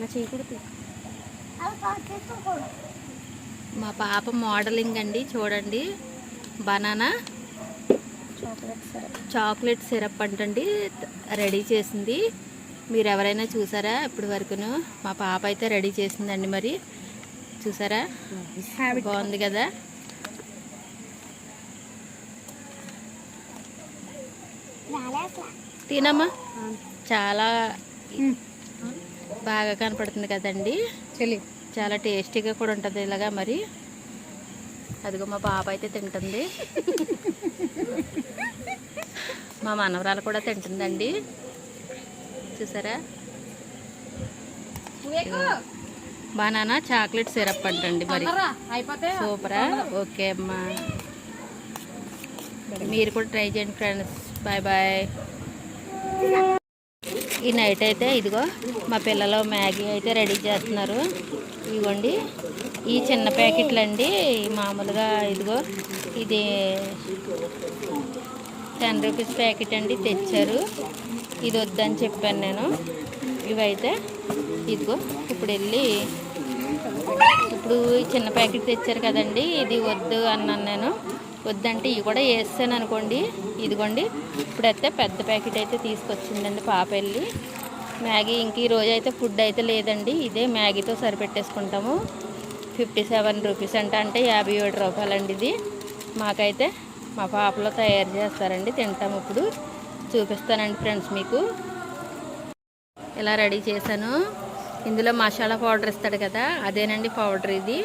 నా చేయి కూడా తీ. మా పాప మోడలింగ్ అండి చూడండి. Banana chocolate syrup. అంటండి రెడీ చేసింది. మీరు ఎవరైనా చూసారా ఇప్పటి వరకును? మా పాప అయితే రెడీ చేసిందండి మరి. చూసారా? బాగుంది కదా. తినమ్మా. చాలా బాగా కనపడుతుంది కదండి. చెల్లి చాలా టేస్టీగా కూడా ఉంటుంది ఇలాగా మరి. అదిగో మా పాప అయితే తింటుంది. మా మనవరాలు కూడా తింటుందండి. చూసారా? బనానా చాక్లెట్ సిరప్ అంటండి మరి. సూపరా? ఓకే అమ్మా. మీరు కూడా ట్రై చేయండి ఫ్రెండ్స్. Bye bye. ఈ నైట్ అయితే ఇదిగో మా పిల్లలు మ్యాగీ అయితే రెడీ చేస్తున్నారు. ఇవ్వండి. ఈ చిన్న ప్యాకెట్లు అండి మామూలుగా ఇదిగో ఇది టెన్ రూపీస్ ప్యాకెట్ అండి తెచ్చారు. ఇది వద్దని చెప్పాను నేను. ఇవైతే ఇదిగో ఇప్పుడు వెళ్ళి ఇప్పుడు చిన్న ప్యాకెట్ తెచ్చారు కదండి ఇది వద్దు అన్నాను నేను. వద్దంటే ఇవి కూడా వేస్తాను అనుకోండి. ఇదిగోండి ఇప్పుడైతే పెద్ద ప్యాకెట్ అయితే తీసుకొచ్చిందండి పాప వెళ్ళి మ్యాగీ ఇంక ఈ రోజు అయితే ఫుడ్ అయితే లేదండి. ఇదే మ్యాగీతో సరిపెట్టేసుకుంటాము. ఫిఫ్టీ సెవెన్ రూపీస్ అంట అంటే యాభై ఏడు రూపాయలండి ఇది. మాకైతే మా పాపలో తయారు చేస్తారండి తింటాము ఇప్పుడు. చూపిస్తానండి ఫ్రెండ్స్ మీకు. ఇలా రెడీ చేశాను. ఇందులో మసాలా పౌడర్ ఇస్తాడు కదా అదేనండి పౌడర్ ఇది.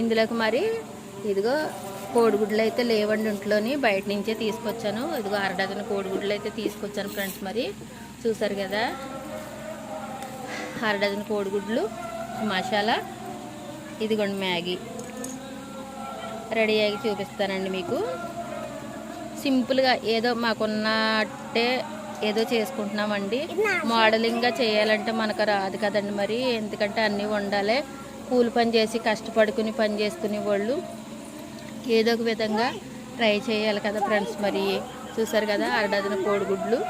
ఇందులోకి మరి ఇదిగో కోడిగుడ్లు అయితే లేవండి ఇంట్లోని బయట నుంచే తీసుకొచ్చాను. ఇదిగో అర డజన్ కోడిగుడ్లు అయితే తీసుకొచ్చాను ఫ్రెండ్స్ మరి. చూసారు కదా? అర డజన్ కోడిగుడ్లు మసాలా ఇదిగోండి మ్యాగీ. రెడీ అయ్యి చూపిస్తానండి మీకు. సింపుల్గా ఏదో మాకున్నట్టే ఏదో చేసుకుంటున్నామండి. మోడలింగ్గా చేయాలంటే మనకు రాదు కదండి మరి. ఎందుకంటే అన్నీ ఉండాలి కూలి పని చేసి కష్టపడుకుని పని చేసుకునే వాళ్ళు. ఏదో ఒక విధంగా ట్రై చేయాలి కదా ఫ్రెండ్స్ మరి. చూసారు కదా అర కోడిగుడ్లు.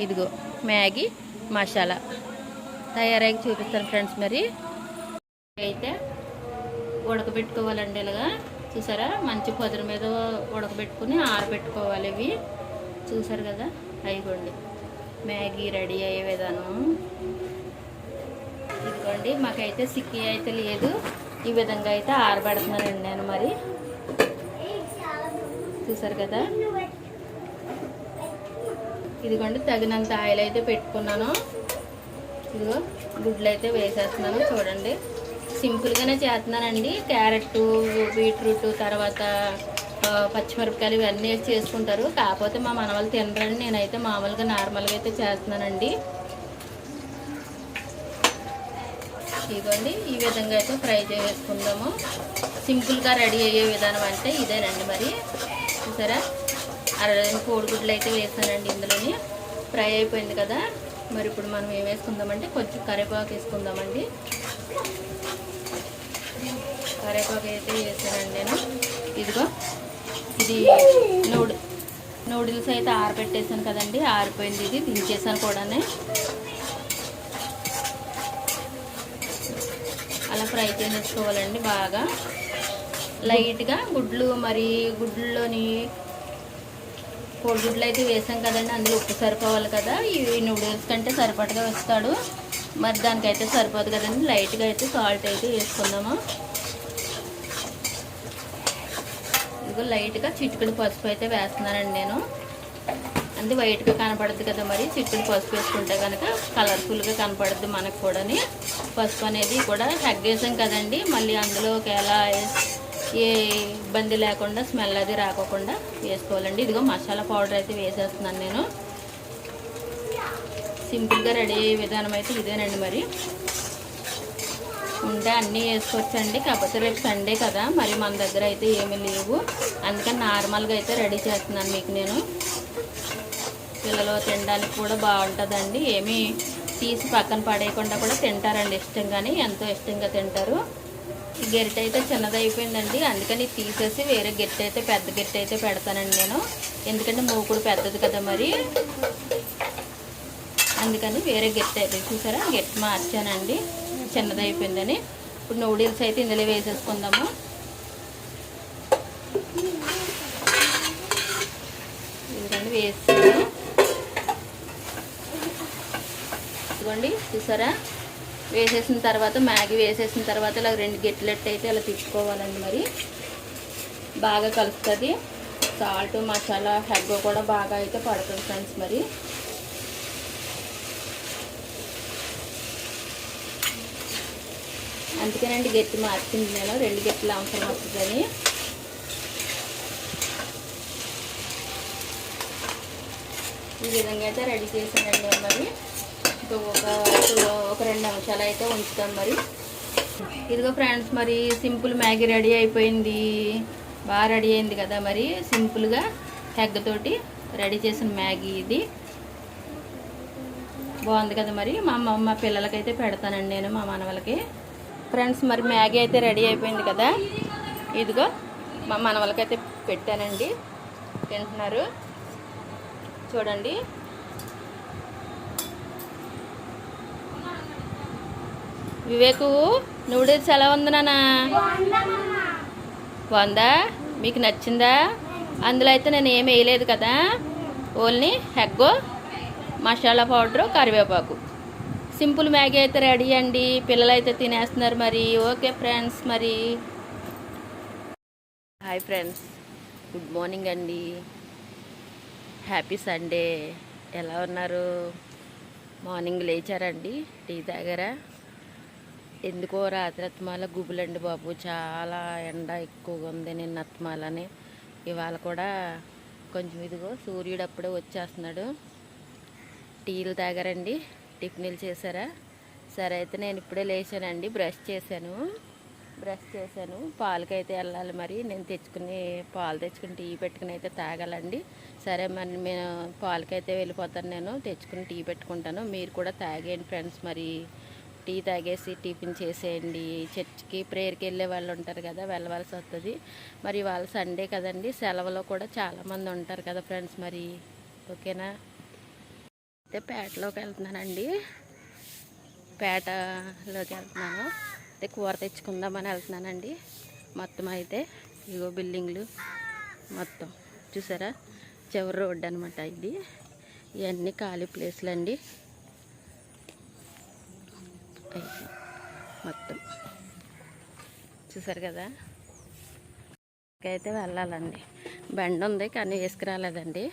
ఇదిగో మ్యాగీ మసాలా తయారై చూపిస్తాను ఫ్రెండ్స్ మరి. అయితే ఉడకబెట్టుకోవాలండి ఇలాగా. చూసారా? మంచి పొదల మీద ఉడకబెట్టుకుని ఆరబెట్టుకోవాలి ఇవి. చూసారు కదా? అయిగోండి. మ్యాగీ రెడీ అయ్యే విధానం. ఇదిగోండి మాకైతే సిక్కి అయితే లేదు. ఈ విధంగా అయితే ఆరబెడుతున్నానండి నేను మరి. చూసారు కదా? ఇదిగోండి తగినంత ఆయిల్ అయితే పెట్టుకున్నాను. ఇదిగో గుడ్లు అయితే వేసేస్తున్నాను చూడండి. సింపుల్గానే చేస్తున్నానండి. క్యారెట్ బీట్రూట్ తర్వాత పచ్చిమిరపకాయలు ఇవన్నీ చేసుకుంటారు. కాకపోతే మా మనవాళ్ళు తినరండి. నేనైతే మామూలుగా నార్మల్గా అయితే చేస్తున్నానండి. ఇదిగోండి ఈ విధంగా అయితే ఫ్రై చేసుకుందాము సింపుల్గా రెడీ అయ్యే విధానం అంటే ఇదేనండి మరి. చూసారా? అరవై కోడిగుడ్లు అయితే వేసానండి ఇందులోని. ఫ్రై అయిపోయింది కదా. మరి ఇప్పుడు మనం ఏం వేసుకుందామంటే కొంచెం కరివేపాకు వేసుకుందామండి. కరివేపాకు అయితే వేసానండి నేను. ఇదిగో ఇది నూడి నూడిల్స్ అయితే ఆరబెట్టేసాను కదండి. ఆరిపోయింది ఇది. దించేసాను కూడానే. అలా ఫ్రై చేసేసుకోవాలండి బాగా. లైట్గా గుడ్లు మరి గుడ్లలోని కోడిగుడ్లు అయితే వేసాం కదండి అందులో ఉప్పు సరిపోవాలి కదా. ఈ నూడిల్స్ కంటే సరిపడగా వేస్తాడు. మరి దానికైతే సరిపోదు కదండి లైట్గా అయితే సాల్ట్ అయితే వేసుకుందాము. ఇదిగో లైట్గా చిటికెడు పసుపు అయితే వేస్తున్నానండి నేను. అంటే వైట్గా కనపడుద్ది కదా మరి చిట్టుడు పసుపు వేసుకుంటే కనుక కలర్ఫుల్గా కనపడుద్ది మనకు కూడాని. పసుపు అనేది కూడా తగ్గేసాం కదండి మళ్ళీ అందులో ఒకవేళ ఏ ఇబ్బంది లేకుండా స్మెల్ అది రాకోకుండా వేసుకోవాలండి. ఇదిగో మసాలా పౌడర్ అయితే వేసేస్తున్నాను నేను. సింపుల్గా రెడీ అయ్యే విధానం అయితే ఇదేనండి మరి. ఉంటే అన్నీ వేసుకోవచ్చండి. కాకపోతే రేపు సండే కదా మరి మన దగ్గర అయితే ఏమీ లేవు. అందుకని నార్మల్గా అయితే రెడీ చేస్తున్నాను మీకు నేను. పిల్లలు తినడానికి కూడా బాగుంటుందండి. ఏమీ తీసి పక్కన పడేయకుండా కూడా తింటారండి ఇష్టంగానే. ఎంతో ఇష్టంగా తింటారు. గెరిట అయితే చిన్నది అయిపోయిందండి అందుకని తీసేసి వేరే గెట్టి అయితే పెద్ద గెట్ అయితే పెడతానండి నేను. ఎందుకంటే మూకుడు పెద్దది కదా మరి. అందుకని వేరే గెట్ అయితే చూసారా? గెట్ మార్చానండి. చిన్నది అయిపోయిందని ఇప్పుడు నూడిల్స్ అయితే ఇందులో వేసేసుకుందాము. ఇదిగోండి వేస్తాను ఇదిగోండి చూసారా? వేసేసిన తర్వాత మ్యాగీ వేసేసిన తర్వాత ఇలా రెండు గెట్లెట్ అయితే ఇలా తిప్పుకోవాలండి మరి. బాగా కలుస్తుంది సాల్ట్ మసాలా హెగ్ కూడా బాగా అయితే పడుతుంది ఫ్రెండ్స్ మరి. అందుకేనండి గట్టి మార్చింది నేను. రెండు గెట్లు అవసరం వస్తుందని. ఈ విధంగా అయితే రెడీ చేసానండి నేను మరి. ఒక ఒక రెండు నిమిషాలు అయితే ఉంచుతాం మరి. ఇదిగో ఫ్రెండ్స్ మరి సింపుల్ మ్యాగీ రెడీ అయిపోయింది. బాగా రెడీ అయింది కదా మరి సింపుల్గా హెగ్ రెడీ చేసిన మ్యాగీ ఇది. బాగుంది కదా మరి మా అమ్మ మా పిల్లలకైతే పెడతానండి నేను మా మనవలకి. ఫ్రెండ్స్ మరి మ్యాగీ అయితే రెడీ అయిపోయింది కదా. ఇదిగో మా మనవలకైతే పెట్టానండి. తింటున్నారు. చూడండి. వివేకు నూడిల్స్ ఎలా ఉంది నాన్న. బాగుందా మీకు నచ్చిందా? అందులో అయితే నేను ఏమి వేయలేదు కదా. ఓన్లీ హెగ్గు మసాలా పౌడరు కరివేపాకు. సింపుల్ మ్యాగీ అయితే రెడీ అండి. పిల్లలు అయితే తినేస్తున్నారు మరి. ఓకే ఫ్రెండ్స్ మరి. Hi friends. గుడ్ మార్నింగ్ అండి. Happy Sunday. ఎలా ఉన్నారు? మార్నింగ్ లేచారండి. టీ తాగారా? ఎందుకో రాత్రి అత్మాల గుబులండి బాబు చాలా ఎండ ఎక్కువగా ఉంది నిన్న అత్మాలని ఇవాళ కూడా కొంచెం ఇదిగో సూర్యుడు అప్పుడే వచ్చేస్తున్నాడు. టీలు తాగారండి. టిఫిన్లు చేశారా? సరే అయితే నేను ఇప్పుడే లేచానండి. బ్రష్ చేశాను. బ్రష్ చేశాను. పాలకైతే వెళ్ళాలి మరి. నేను తెచ్చుకుని పాలు తెచ్చుకుని టీ పెట్టుకుని అయితే తాగాలండి. సరే మరి నేను పాలకైతే వెళ్ళిపోతాను నేను. తెచ్చుకుని టీ పెట్టుకుంటాను. మీరు కూడా తాగేయండి ఫ్రెండ్స్ మరి. టీ తాగేసి టిఫిన్ చేసేయండి. చర్చ్కి ప్రేయర్కి వెళ్ళే వాళ్ళు ఉంటారు కదా వెళ్ళవలసి వస్తుంది. మరి వాళ్ళ సండే కదండి సెలవులో కూడా చాలామంది ఉంటారు కదా ఫ్రెండ్స్ మరి. ఓకేనా? అయితే పేటలోకి వెళ్తున్నానండి. పేటలోకి వెళ్తున్నాను. అయితే కూర తెచ్చుకుందామని వెళ్తున్నానండి. మొత్తం అయితే ఇగో బిల్డింగ్లు మొత్తం. చూసారా? చివరి రోడ్డు అనమాట ఇది. ఇవన్నీ ఖాళీ ప్లేస్లు అండి అయ్యి మొత్తం. చూసారు కదా? అయితే వెళ్ళాలండి. బండి ఉంది కానీ వేసుకురాలేదండి.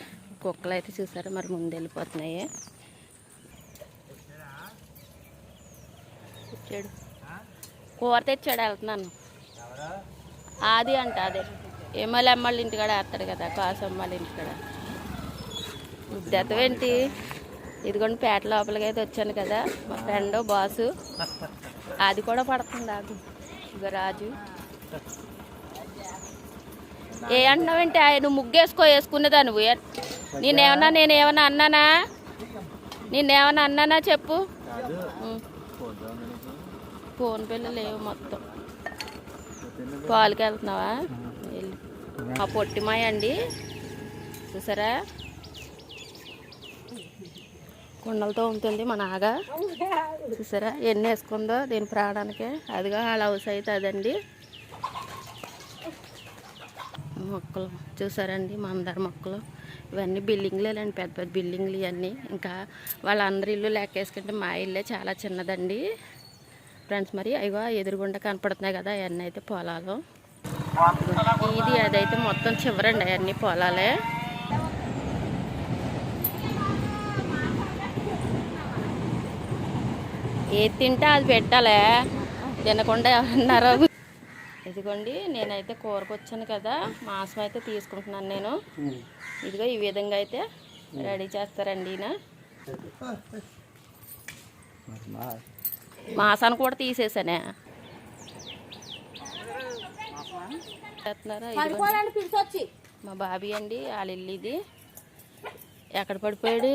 కుక్కలు అయితే చూసారా మరి ముందు వెళ్ళిపోతున్నాయి. తెచ్చాడు కూర తెచ్చాడు వెళ్తున్నాను. అది అంట అదే. ఏమల్ అమ్మాళ్ళ ఇంటికాడ వేస్తాడు కదా కాసమ్మాళ్ళ ఇంటికాడ. ఉద్దెత్తవేంటి ఇదిగోండి పేట లోపలికి అయితే వచ్చాను కదా మా ఫ్రెండ్ బాసు. అది కూడా పడుతుంది అది ఇక రాజు. ఏ అంటున్నావేంటి ఆ, నువ్వు ముగ్గేసుకో వేసుకునేదా నువ్వు. నేనేమన్నా నేనేమన్నా అన్నానా? నేనేమన్నా అన్నానా చెప్పు. ఫోన్ పిల్లలు లేవు మొత్తం. పాలకి వెళ్తున్నావా? ఆ పొట్టిమాయ అండి. చూసారా? కుండలతో ఉంటుంది మా నాగా. చూసారా? ఎన్ని వేసుకుందో దీని ప్రాణానికి. అదిగా అలా హౌస్ అయితే అదండి. మొక్కలు. చూసారండి మందార మొక్కలు. ఇవన్నీ బిల్డింగ్లేనండి పెద్ద పెద్ద బిల్డింగ్లు ఇవన్నీ. ఇంకా వాళ్ళందరి ఇల్లు లెక్కేసుకుంటే మా ఇల్లే చాలా చిన్నదండి. ఫ్రెండ్స్ మరి అయ్యో ఎదురుగుండా కనపడుతున్నాయి కదా అవన్నీ అయితే పొలాలు. ఇది అదైతే మొత్తం చివరండి అవన్నీ పొలాలే. ఏది తింటే అది పెట్టాలే. తినకుండా ఎవరన్నారో. ఇదిగోండి నేనైతే కూరకు వచ్చాను కదా. మాంసం అయితే తీసుకుంటున్నాను నేను. ఇదిగో ఈ విధంగా అయితే రెడీ చేస్తారండి ఈయన. మాసాన్ని కూడా తీసేసానే. మా బాబీ అండి వాళ్ళ ఇల్లు ఇది. ఎక్కడ పడిపోయాడు?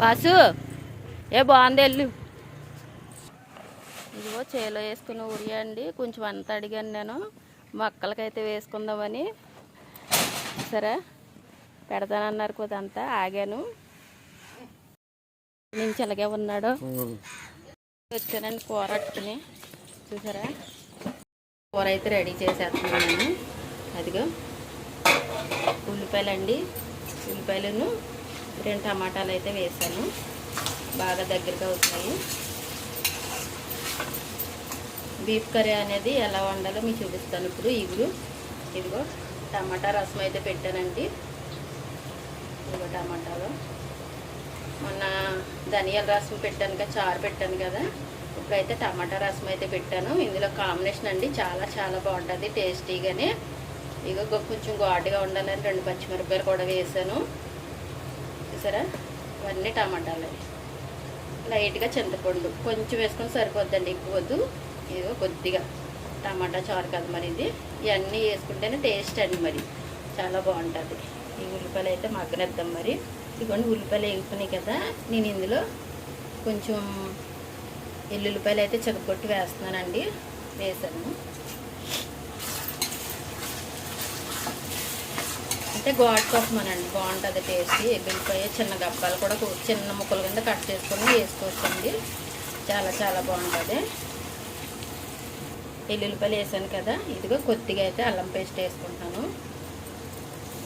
వాసు ఏ బాగుంది వెళ్ళు. ఇదిగో చేలో వేసుకున్న ఉడియా అండి కొంచెం అంత అడిగాను నేను. మొక్కలకైతే వేసుకుందామని. సరే పెడతానన్నారు కొద్దంతా ఆగాను. నుంచి అలాగే ఉన్నాడు. వచ్చానండి కూర అట్టుకుని. చూసారా? కూర అయితే రెడీ చేసేస్తున్నాను. అదిగో. ఉల్లిపాయలు అండి ఉల్లిపాయలను రెండు టమాటాలు అయితే వేసాను. బాగా దగ్గరగా అవుతున్నాయి బీఫ్ కర్రీ అనేది ఎలా వండాలో మీకు చూపిస్తాను. ఇప్పుడు ఇగురు. ఇదిగో టమాటా రసం అయితే పెట్టానండి. ఇదిగో టమాటాలు. మొన్న ధనియాల రసం పెట్టాను కదా చారు పెట్టాను కదా. అయితే టమాటా రసం అయితే పెట్టాను. ఇందులో కాంబినేషన్ అండి చాలా చాలా బాగుంటుంది టేస్టీగానే. ఇక కొంచెం ఘాటుగా ఉండాలని రెండు పచ్చిమిరపకాయలు కూడా వేసాను. చూసారా? ఇవన్నీ టమాటాలు. లైట్గా చింతపండు కొంచెం వేసుకొని సరిపోద్దండి ఎక్కువ వద్దు. ఇదిగో కొద్దిగా టమాటా చారు కదా మరి ఇది. ఇవన్నీ వేసుకుంటేనే టేస్ట్ అండి మరి. చాలా బాగుంటుంది. ఈ ఉల్లిపాయలు అయితే మగ్గనిద్దాం మరి. ఇదిగోండి ఉల్లిపాయలు వేగుతున్నాయి కదా. నేను ఇందులో కొంచెం ఎల్లుల్లిపాయలు అయితే చెగకొట్టి వేస్తున్నానండి. వేసాను. అంటే ఘాట్ కోసమనండి బాగుంటుంది టేస్ట్. ఎల్లుల్లిపాయ చిన్న గబ్బాలు కూడా చిన్న ముక్కల కింద కట్ చేసుకొని వేసుకోవచ్చండి. చాలా చాలా బాగుంటుంది. ఎల్లుల్లిపాయలు వేసాను కదా. ఇదిగో కొద్దిగా అయితే అల్లం పేస్ట్ వేసుకుంటాను.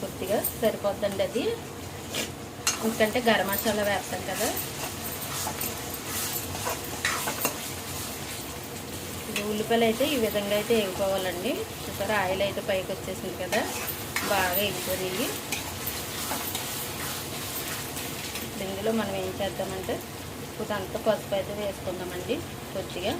కొద్దిగా సరిపోద్దండి అది. ఎందుకంటే గరం మసాలా వేస్తాను కదా. ఉల్లిపాయలు అయితే ఈ విధంగా అయితే వేగిపోవాలండి చూసారా ఆయిల్ అయితే పైకి వచ్చేసింది కదా బాగా వేగిపోయి ఇందులో మనం ఏం చేద్దామంటే కొంత పసుపు అయితే వేసుకుందామండి కొద్దిగా.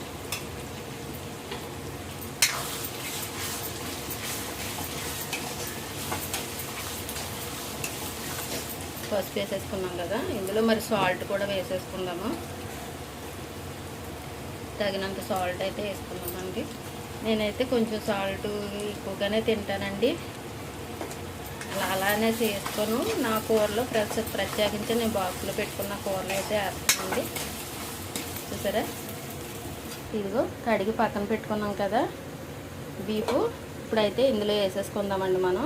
పసుపు వేసేసుకున్నాం కదా ఇందులో మరి సాల్ట్ కూడా వేసేసుకుందాము. తగినంత సాల్ట్ అయితే వేసుకున్నామండి నేనైతే కొంచెం సాల్ట్ ఎక్కువగానే తింటానండి. అలా అలానే చేసుకోను నా కూరలో ప్రత్యే ప్రత్యేకించి నేను బాక్స్లో పెట్టుకున్న కూరలు అయితే వేస్తానండి. చూసారా? ఇదిగో కడిగి పక్కన పెట్టుకున్నాం కదా. బీఫ్ ఇప్పుడైతే ఇందులో వేసేసుకుందామండి మనం.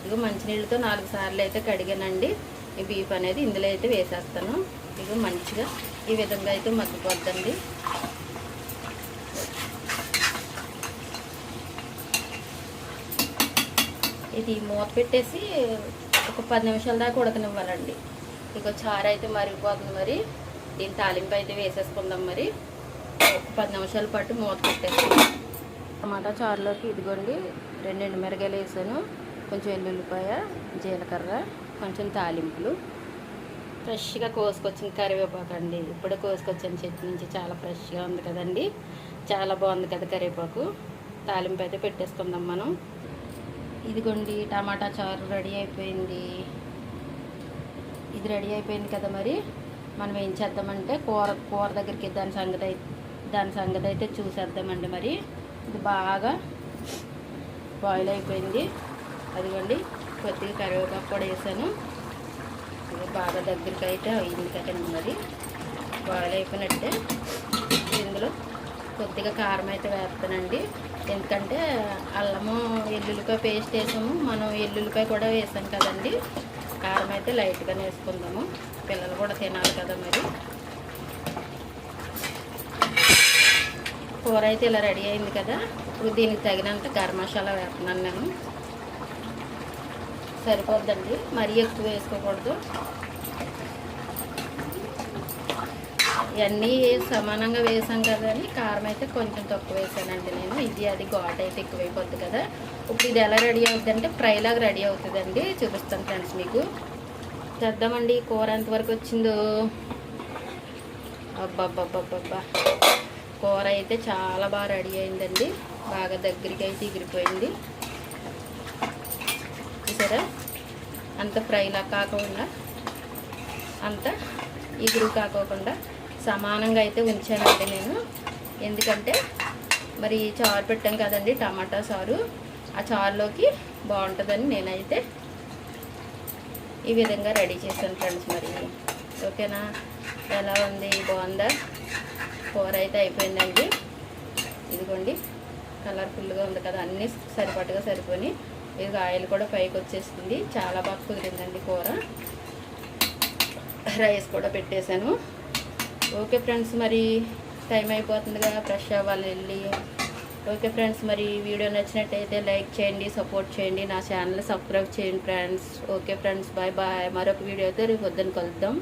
ఇదిగో మంచినీళ్ళతో నాలుగు సార్లు అయితే కడిగానండి. ఈ బీఫ్ అనేది ఇందులో అయితే వేసేస్తాను. ఇదిగో మంచిగా ఈ విధంగా అయితే మగ్గిపోద్దండి. ఇది మూత పెట్టేసి ఒక పది నిమిషాల దాకా ఉడకనివ్వాలండి. ఇక చారు అయితే మరిగిపోతుంది మరి. దీని తాలింపు అయితే వేసేసుకుందాం మరి. ఒక పది నిమిషాల పాటు మూత పెట్టేసి టమాటా చారులోకి ఇదిగోండి రెండు ఎండుమిరగాయలు వేసాను. కొంచెం ఎల్లుల్లిపాయ జీలకర్ర కొంచెం తాలింపులు. ఫ్రెష్గా కోసుకొచ్చిన కరివేపాకు అండి. ఇప్పుడే కోసుకొచ్చాను చెట్టు నుంచి. చాలా ఫ్రెష్గా ఉంది కదండి. చాలా బాగుంది కదా కరివేపాకు. తాలింపు అయితే పెట్టేసుకుందాం మనం. ఇదిగోండి టమాటా చారు రెడీ అయిపోయింది. ఇది రెడీ అయిపోయింది కదా మరి? మనం ఏం చేద్దామంటే కూర కూర దగ్గరికి దాని సంగతి అయితే దాని సంగతి అయితే చూసేద్దామండి మరి. ఇది బాగా బాయిల్ అయిపోయింది. అదిగోండి కొద్దిగా కరివేపాకు కూడా వేసాను. ఇది బాగా దగ్గరికి అయితే అయింది కదండి మరి. బాయిల్ అయిపోయినట్టే ఇందులో కొద్దిగా కారం అయితే వేస్తానండి. ఎందుకంటే అల్లము ఎల్లుల్లిపాయ పేస్ట్ వేసాము. మనం ఎల్లుల్లిపాయ కూడా వేసాం కదండి. కారం అయితే లైట్గానే వేసుకుందాము. పిల్లలు కూడా తినాలి కదా మరి. కూర అయితే ఇలా రెడీ అయింది కదా. ఇప్పుడు దీనికి తగినంత గరం మసాలా వేస్తున్నాను నేను. సరిపోద్దండి. మరీ ఎక్కువ వేసుకోకూడదు. ఇవన్నీ సమానంగా వేసాం కదా అని కారం అయితే కొంచెం తక్కువ వేసానండి నేను. ఇది అది ఘాట్ అయితే ఎక్కువైపోద్ది కదా. ఇప్పుడు ఇది ఎలా రెడీ అవుతుందంటే ఫ్రైలాగా ఫ్రై లాగా రెడీ అవుతుందండి. చూపిస్తాను ఫ్రెండ్స్ మీకు. చేద్దామండి. కూర ఎంతవరకు వచ్చిందో. అబ్బబ్బబ్బబ్బబ్బా. కూర అయితే చాలా బాగా రెడీ అయిందండి. బాగా దగ్గరికి అయితే ఎగిరిపోయింది. చూసారా? అంత ఫ్రైలా కాకుండా అంత ఇగురు కాకోకుండా సమానంగా అయితే ఉంచానండి నేను. ఎందుకంటే మరి చారు పెట్టాం కదండి టమాటా చారు. ఆ చారులోకి బాగుంటుందని నేనైతే ఈ విధంగా రెడీ చేశాను ఫ్రెండ్స్ మరి. ఓకేనా? ఎలా ఉంది? బాగుందా? కూర అయితే అయిపోయిందండి. ఇదిగోండి. కలర్ఫుల్గా ఉంది కదా. అన్నీ సరిపడగా సరిపోయి ఇది ఆయిల్ కూడా పైకి వచ్చేస్తుంది చాలా బాగా కుదిరిందండి కూర. రైస్ కూడా పెట్టేశాను. ఓకే ఫ్రెండ్స్ మరి టైం అయిపోతుంది కదా ఫ్రెష్ అవ్వాలి వెళ్ళి. ఓకే ఫ్రెండ్స్ మరి వీడియో నచ్చినట్టయితే లైక్ చేయండి సపోర్ట్ చేయండి నా ఛానల్ సబ్స్క్రైబ్ చేయండి friends. Okay friends bye bye. మరొక వీడియో అయితే రేపు వద్దని కలుద్దాం.